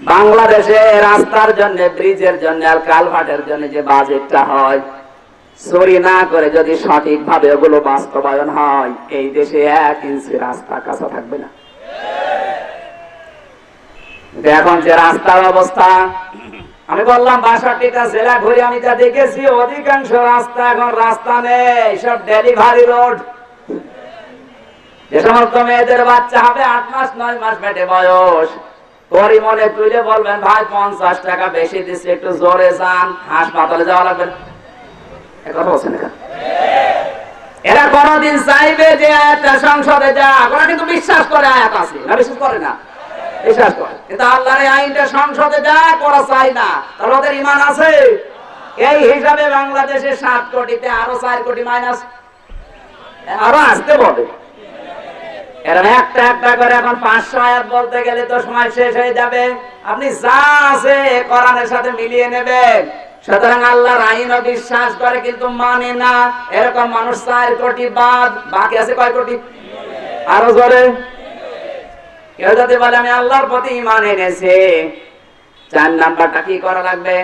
বাংলাদেশে রাস্তার জন্য ব্রিজের জন্য আর কালভার্টের জন্য যে বাজেটটা হয়, চুরি না করে যদি সঠিকভাবে ওগুলো বাস্তবায়ন হয়, এই দেশে এক ইঞ্চি রাস্তা কাঁচা থাকবে না। এখন যে রাস্তার অবস্থা, আমি বললাম, বাষট্টিটা জেলা ঘুরে আমি যা দেখেছি, অধিকাংশ রাস্তা এখন রাস্তা নেই, সব ডেলিভারি রোড যে সমস্ত মেয়েদের বাচ্চা হবে, আট মাস, নয় মাস বেটে বয়স। পরিমনে তুলে বলবেন, ভাই, পঞ্চাশ টাকা বেশি দিচ্ছে একটু জোরে যান। হাসপাতালে যাওয়া লাগবে এরা কোনদিন চাইবে যে একটা সংসদে যা, ওরা কিন্তু বিশ্বাস করে আয়াত আছে। না, বিশ্বাস করে না। বিশ্বাস করে। কিন্তু আল্লাহর আইনটা সংসদে যা করা চাই না তাহলে ওদের ইমান আছে। এই হিসাবে বাংলাদেশে সাত কোটিতে আরও চার কোটি মাইনাস, আরও আসতে বলে। এরকম একটা একটা করে এখন পাঁচশো আয়াত বলতে গেলে তো সময় শেষ হয়ে যাবে। আপনি যা আছে কোরআনের সাথে মিলিয়ে নেবেন। সুতরাং আল্লাহর বিশ্বাস করে, কিন্তু মানে না। এরকম মানুষ চার কোটি বাদ। বাকি আছে কয় কোটি? আরও কেউ যদি বলে, আমি আল্লাহর প্রতি ইমান এনেছি। চার নাম্বারটা কি করা লাগবে?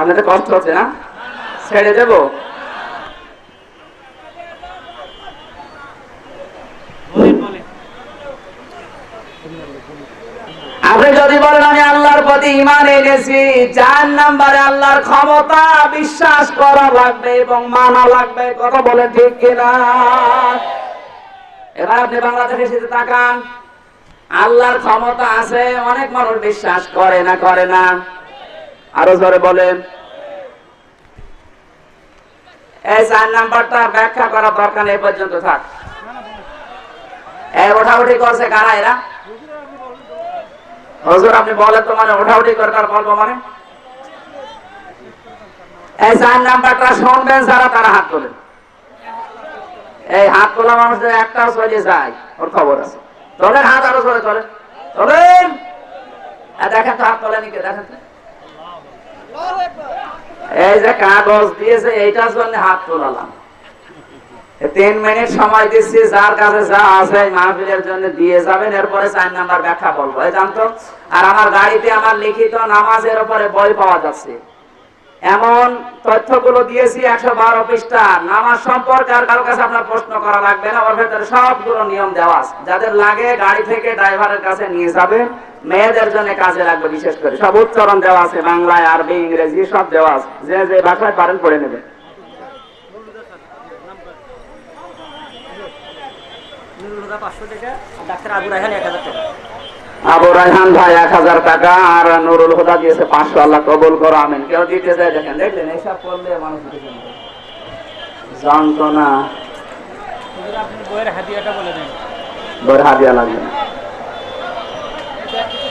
আপনাদের কষ্ট হচ্ছে না? ছেড়ে দেবো? আপনি যদি বলেন, আমি আল্লাহর প্রতি ইমান এনেছি, চার নাম্বারে আল্লাহর ক্ষমতা বিশ্বাস করা লাগবে এবং মানা লাগবে। কথা বলে ঠিক কিনা? এবার আপনি বাংলাদেশে এসে তাকান, আল্লাহর ক্ষমতা আছে, অনেক মানুষ বিশ্বাস করে না করে না। আরও জোরে বলেন। এই চার নাম্বারটা ব্যাখ্যা করা দরকার এই পর্যন্ত থাক। এই ওঠাউঠি করছে কারা এরা? হজুর, আপনি মানে বলব মানে? নাম্বারটা শুনবেন, যারা তারা হাত তোলেন। এই হাত তোলা মানুষদের একটাও চলে যায়, ওর খবর আছে। তোলেন হাত আরও চলে তোলেন। দেখেন তো হাত তোলেনি কে দেখেন এই যে কাগজ দিয়েছে, এইটার জন্য হাত তোলালাম। তিন মিনিট সময় দিচ্ছি, যার কাছে যা আছে মাহফিলের জন্য দিয়ে যাবেন। এরপরে চার নাম্বার ব্যাখ্যা বলব। জানতো? আর আমার গাড়িতে আমার লিখিত নামাজের উপরে বই পাওয়া যাচ্ছে। এমন তথ্যগুলো দিয়েছি একশো বারো পৃষ্ঠা। নামাজ সম্পর্কে আর কারও কাছে আপনার প্রশ্ন করা লাগবে না। ওর ভেতরে সবগুলো নিয়ম দেওয়া আছে। যাদের লাগে গাড়ি থেকে ড্রাইভারের কাছে নিয়ে যাবে মেয়েদের জন্য কাজে লাগবে বিশেষ করে। সব উচ্চারণ দেওয়া আছে, বাংলায়, আরবি, ইংরেজি সব দেওয়া আছে। যে যে ভাষায় পারেন পড়ে নেবে নুরুল পাঁচশো টাকা ডাক্তার আবু রায়হান এক হাজার টাকা। আবু রায়হান ভাই এক হাজার টাকা আর নুরুল হুদা দিয়েছে পাঁচশো আল্লাহ কবুল করো আমিন। কেউ দিতে যায় দেখেন দেখলেন এইসব করলে মানুষ বইয়ের হাদিয়াটা বলে দেন। বই হাদিয়া লাগবে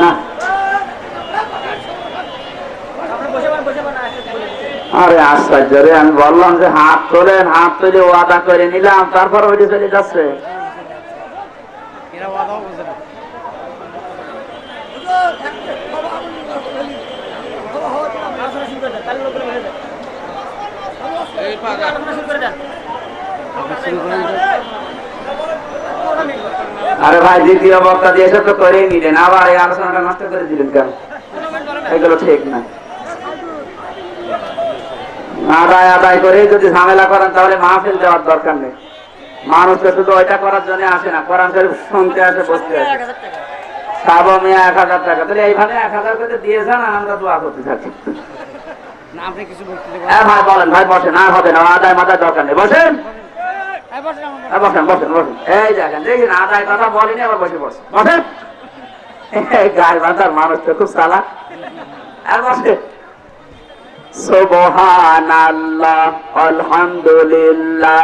না। আরে আশ্চর্য রে আমি বললাম যে হাত তোলেন হাত তুলে ওয়াদা করে নিলাম তারপর ওইটি চলে যাচ্ছে এরা ওয়াদাও বুঝে না আলোচনা শুরু করে দেন তাহলে লোকের বসে দেন আলোচনা শুরু করে দেন আরে ভাই, দ্বিতীয় বক্তা দিয়ে এসব তো করেই নিলেন। আবার এই আলোচনাটা নষ্ট করে দিলেন কেন? এগুলো ঠিক না। আদায় আদায় করে যদি ঝামেলা করেন, তাহলে মাহফিল দেওয়ার দরকার নেই। মানুষ তো শুধু ওইটা করার জন্য আসে না, কোরআন শরীফ শুনতে আসে, বসতে আসে। টাকা মিয়া এক হাজার টাকা। তাহলে এইভাবে এক হাজার করে দিয়ে যান আমরা দোয়া করতে থাকি। হ্যাঁ ভাই বলেন ভাই বসেন আর হবে না আদায় মাদায় দরকার নেই বসেন। বসেন বসেন বসেন বসেন। এই দেখেন দেখেন আদায় কথা বলিনি আবার বসে বসে বসেন। গায়ে বাঁধার মানুষ তো খুব সালা আর বসে। আলহামদুলিল্লাহ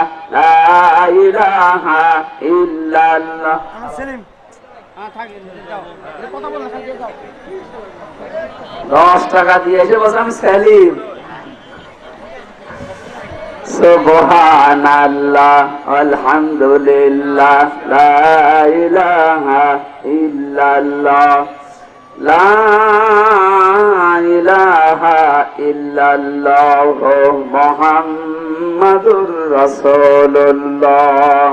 দশ টাকা দিয়ে এসে বলছে আমি সেলিম। সুবহানাল্লাহ আলহামদুলিল্লাহ ইলাহা ইল্লাল্লাহ মুহাম্মাদুর রাসূলুল্লাহ।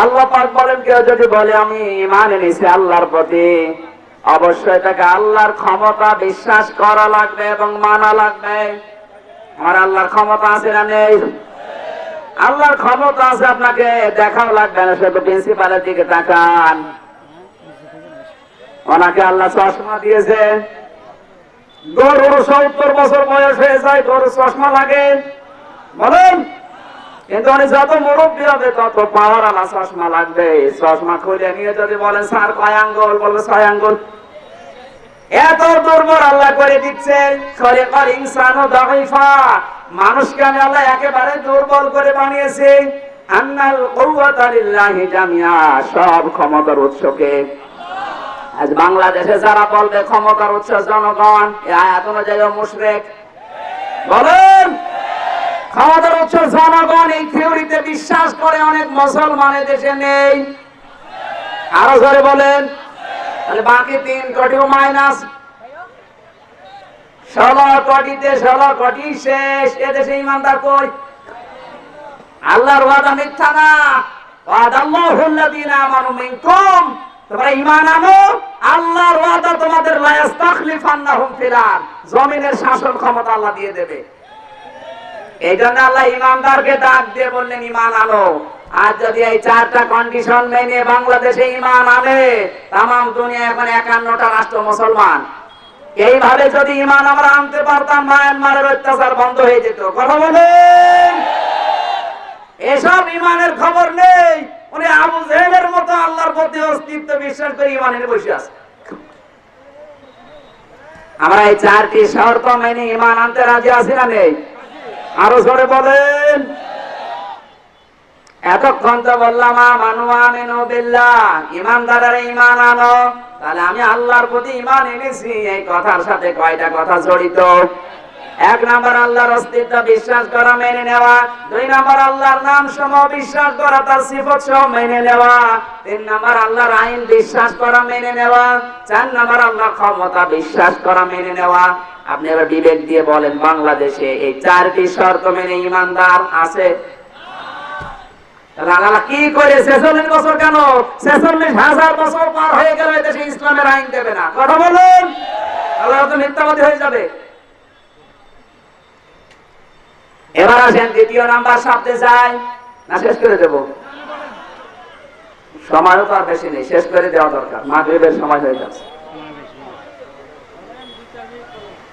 আল্লাহ পাক বলেন, কেউ যদি বলে, আমি ইমান এনেছি আল্লাহর প্রতি, অবশ্যই তাকে আল্লাহর ক্ষমতা বিশ্বাস করা লাগবে এবং মানা লাগবে। আমার আল্লাহর ক্ষমতা আছে না নেই? আল্লাহর ক্ষমতা আছে, আপনাকে দেখাও লাগবে না শুধু প্রিন্সিপালের দিকে তাকান। ওনাকে আল্লাহ চশমা দিয়েছে। গরুর সত্তর বছর বয়স হয়ে যায়, গরুর চশমা লাগে। বলেন কিন্তু উনি যত মুরব্বী হবে তত পাওয়ার আলা চশমা লাগবে। চশমা খুলে নিয়ে যদি বলেন, স্যার, কয় আঙ্গুল? বলবে, ছয় আঙ্গুল। এত দুর্বল আল্লাহ করে দিচ্ছে। খলিকাল ইনসানু দাইফা মানুষকে আমি আল্লাহ একেবারে দুর্বল করে বানিয়েছে। আন্নাল কুওয়াতা জামিয়া সব ক্ষমতার উৎসকে। আজ বাংলাদেশে যারা বলবে ক্ষমতার উৎস জনগণ এ আয়াত অনুযায়ী মুশরিক। বলেন ক্ষমতার উৎস জনগণ এই থিওরিতে বিশ্বাস করে অনেক মুসলমান দেশে নেই। আরও জোরে বলেন। তাহলে বাকি তিন মাইনাস। ষোলো কোটিতে ষোলো কোটি শেষ। এদেশে ইমানদার কই? আল্লাহর ওয়াদা মিথ্যা না। তোমরা আনো। আল্লাহর তোমাদের জমিনের শাসন ক্ষমতা আল্লাহ দিয়ে দেবে। এই জন্য আল্লাহ ইমানদারকে ডাক দিয়ে বললেন, ইমান আনো। আর যদি এই চারটা কন্ডিশন মেনে বাংলাদেশে ইমান আনে তাম দুনিয়া এখন একান্নটা রাষ্ট্র মুসলমান। এইভাবে যদি ইমান আমরা আনতে পারতাম, মায়ানমারের অত্যাচার বন্ধ হয়ে যেত। কথা বলেন? এসব ইমানের খবর নেই। উনি আবু জেহেলের মতো আল্লাহর প্রতি অস্তিত্ব বিশ্বাস করে ইমান এনে বসে আছে। আমরা এই চারটি শর্ত মেনে ইমান আনতে রাজি আছি না নেই? আরও জোরে বলেন। এতক্ষণ তো বললাম মানু ইমানদারের ইমান আনো। তাহলে আমি আল্লাহর প্রতি ইমান এনেছি। এই কথার সাথে কয়টা কথা জড়িত? এক নাম্বার, আল্লাহর অস্তিত্ব বিশ্বাস করা, মেনে নেওয়া। দুই নাম্বার, আল্লাহর নাম সমূহ বিশ্বাস করা, তার সিফত সহ মেনে নেওয়া। তিন নাম্বার, আল্লাহর আইন বিশ্বাস করা, মেনে নেওয়া। চার নাম্বার, আল্লাহর ক্ষমতা বিশ্বাস করা, মেনে নেওয়া। আপনি এবার বিবেক দিয়ে বলেন, বাংলাদেশে এই চারটি শর্ত মেনে ইমানদার আছে? আল্লাহ কি করে ছেচল্লিশ বছর কেন? ছেচল্লিশ হাজার বছর পার হয়ে গেল, এদেশে ইসলামের আইন দেবে না। কথা বলুন। তো মিথ্যাবাদী হয়ে যাবে। এবার আসেন, দ্বিতীয় নাম্বার শব্দে যাই। না, শেষ করে দেব। সময়ও তো আর বেশি নেই, শেষ করে দেওয়া দরকার। মাগরিবের সময় হয়ে যাচ্ছে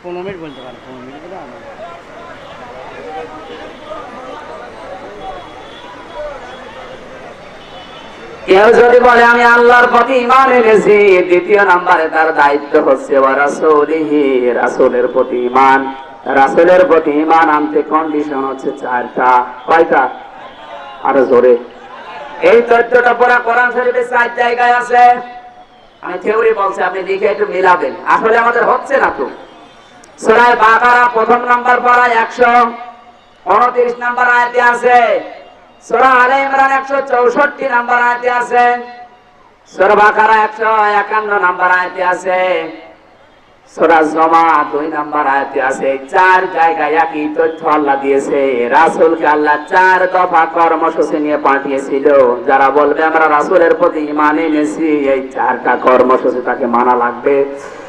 পনেরো মিনিট বলতে পারে, পনেরো মিনিট বলে আমার কেউ যদি বলে, আমি আল্লাহর প্রতি ইমান এনেছি দ্বিতীয় নাম্বারে তার দায়িত্ব হচ্ছে, ওয়া রাসূলিহি প্রতি ইমান রাসূলের প্রতি ইমান আনতে কন্ডিশন হচ্ছে চারটা। কয়টা? আরও জোরে। এই তথ্যটা পড়া কোরআন শরীফে চার জায়গায় আছে। আমি থিওরি বলছি, আপনি লিখে একটু মিলাবেন। আসলে আমাদের হচ্ছে না তো। সূরা বাকারা প্রথম নাম্বার পড়া 129 নাম্বার আয়াতে আছে। সূরা আলে ইমরান 164 নাম্বার আয়াতে আছে। সূরা বাকারা 151 নাম্বার আয়াতে আছে। সূরা জমা 2 নাম্বার আয়াতে আছে। চার জায়গায় একই তথ্য আল্লাহ দিয়েছে। রাসূলকে আল্লাহ চার দফা কর্মসূচি নিয়ে পাঠিয়েছিল। যারা বলবে, আমরা রাসূলের প্রতি ঈমান এনেছি এই চারটা কর্মসূচি তাকে মানা লাগবে।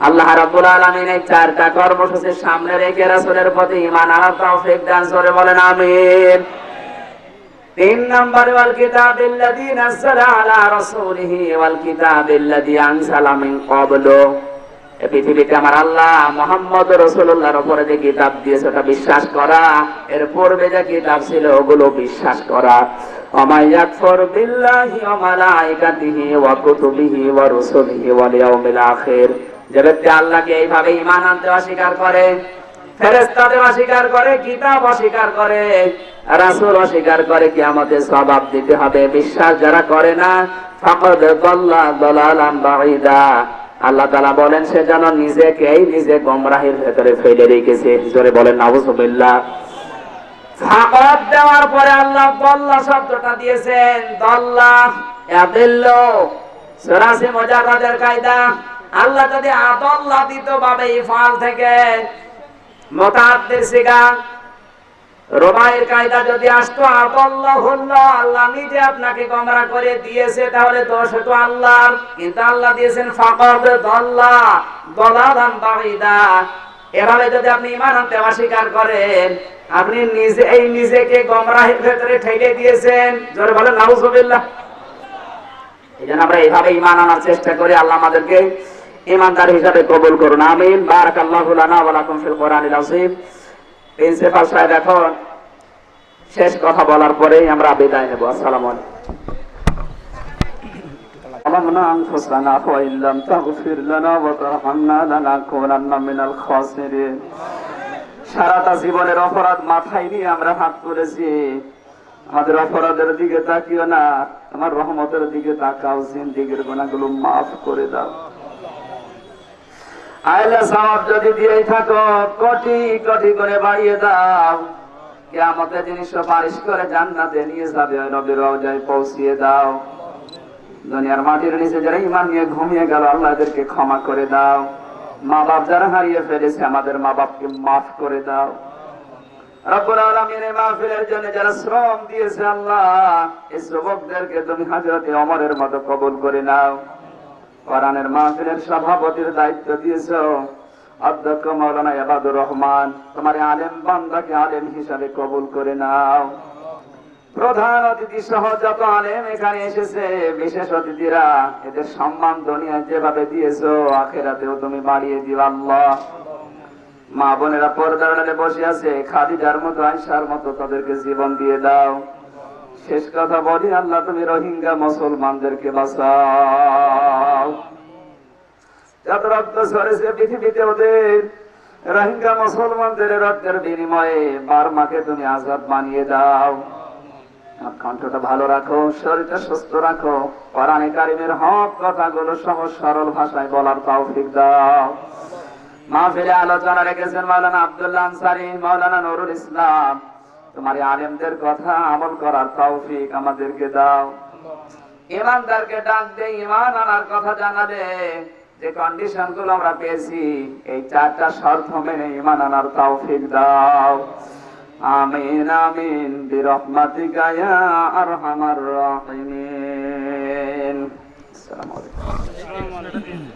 আল্লাহ রাব্বুল চারটা কর্মসূচির সামনে রেখে রাসূলের প্রতি ঈমান আনার তৌফিক দান করে বলেন, আমিন। তিন নম্বর, ওয়াল নাযালা আলা রাসূলিহি, ওয়াল আনজালা মিন ক্বাবলু। এই পৃথিবীতে আমার আল্লাহ মোহাম্মদ উপরে যে কিতাব দিয়েছে, ওটা বিশ্বাস করা, এর পূর্বে যে কিতাব ছিল, ওগুলো বিশ্বাস করা। ওমাই ইয়াকফুর বিল্লাহি ওয়া মালাইকাতিহি ওয়া কুতুবিহি ওয়া রুসুলিহি ওয়াল ইয়াউমিল আখির। যে ব্যক্তি আল্লাহকে এইভাবে ঈমান আনতে অস্বীকার করে অস্বীকার করে, কিতাব অস্বীকার করে, রাসূল অস্বীকার করে কিয়ামতে জবাব দিতে হবে। দেওয়ার পরে আল্লাহ দল্লা শব্দটা দিয়েছেন, দল্লা কায়দা। আল্লাহ যদি আদল্লা দিত ভাবে ইফাল থেকে মোতাদ্দের সিগা রোমাইয়ের কায়দা যদি আসতো, আদল্লাহ হল্ল আল্লাহ নিজে আপনাকে গমরা করে দিয়েছে, তাহলে দোষ হতো কিন্তু আল্লাহ দিয়েছেন ফাকদ দল্লা এভাবে যদি আপনি ইমান আনতে অস্বীকার করেন, আপনি নিজে, এই নিজেকে গমরাহের ভেতরে ঠেলে দিয়েছেন। জোরে বলেন, নাউজুবিল্লাহ। এই জন্য আমরা এইভাবে ইমান আনার চেষ্টা করি, আল্লাহ আমাদেরকে ইমানদার হিসাবে কবুল করুন আমিন বারাকাল্লাহু লানা ওয়া লাকুম ফিল কোরআনিল আযীম প্রিন্সিপাল সাহেব এখন শেষ কথা বলার পরেই আমরা বিদায় নেব আসসালামু আলাইকুম ظلمنا أنفسنا وإن لم تغفر لنا وترحمنا لنكونن من الخاسرين সারাটা জীবনের অপরাধ মাথায় নিয়ে আমরা হাত তুলেছি আমাদের অপরাধের দিকে তাকিও না আমার রহমতের দিকে তাকাও জিন্দিগির গুণাগুলো মাফ করে দাও আইলে সওয়াব যদি দিয়েই থাকো, কোটি কোটি করে বাড়িয়ে দাও। কেয়ামতের জিনিস বারিশ করে জান্নাতে নিয়ে যাবে নবীর রওজায় পৌঁছিয়ে দাও। দুনিয়ার মাটির নিচে যারা ইমান নিয়ে ঘুমিয়ে গেল, আল্লাহ এদেরকে ক্ষমা করে দাও। মা বাপ যারা হারিয়ে ফেলেছে, আমাদের মা বাপকে মাফ করে দাও। রব্বুল আলামিন এই মাহফিলের জন্য যারা শ্রম দিয়েছে আল্লাহ, এই শ্রমকদেরকে তুমি হাজরতে অমরের মতো কবুল করে নাও। কোরআনের মাহফিলের সভাপতির দায়িত্ব দিয়েছ। অধ্যক্ষ মৌলানা এবাদুর রহমান, তোমার আলেম বান্দাকে আলেম হিসাবে কবুল করে নাও। প্রধান অতিথি সহ যত আলেম এখানে এসেছে, বিশেষ অতিথিরা, এদের সম্মান দুনিয়ায় যেভাবে দিয়েছ, আখেরাতেও তুমি বাড়িয়ে দিও আল্লাহ। মা বোনেরা পর্দার বসে আছে, খাদিজার মতো আয়সার মতো, তাদেরকে জীবন দিয়ে দাও। শেষ কথা বলি, আল্লাহ তুমি রোহিঙ্গা মুসলমানদেরকে বাঁচাও। যত রক্ত সরেছে পৃথিবীতে ওদের রোহিঙ্গা মুসলমানদের রক্তের বিনিময়ে বার্মাকে তুমি আজাদ বানিয়ে দাও। কণ্ঠটা ভালো রাখো, শরীরটা সুস্থ রাখো। কোরআনে কারিমের হক কথাগুলো সহজ সরল ভাষায় বলার তৌফিক দাও। মাহফিলে আলোচনা রেখেছেন মাওলানা আব্দুল্লাহ আনসারী, মাওলানা নুরুল ইসলাম। তোমার আলেমদের কথা আমল করার তৌফিক আমাদেরকে দাও। ইমানদারকে ডাক দে, ইমান আনার কথা জানা জানালে যে কন্ডিশনগুলো আমরা পেয়েছি, এই চারটা শর্ত মেনে ইমান আনার তৌফিক দাও। আমিন আমিন, বিরহমাতিকা ইয়া আরহামার রাহিমিন। আসসালামু আলাইকুম।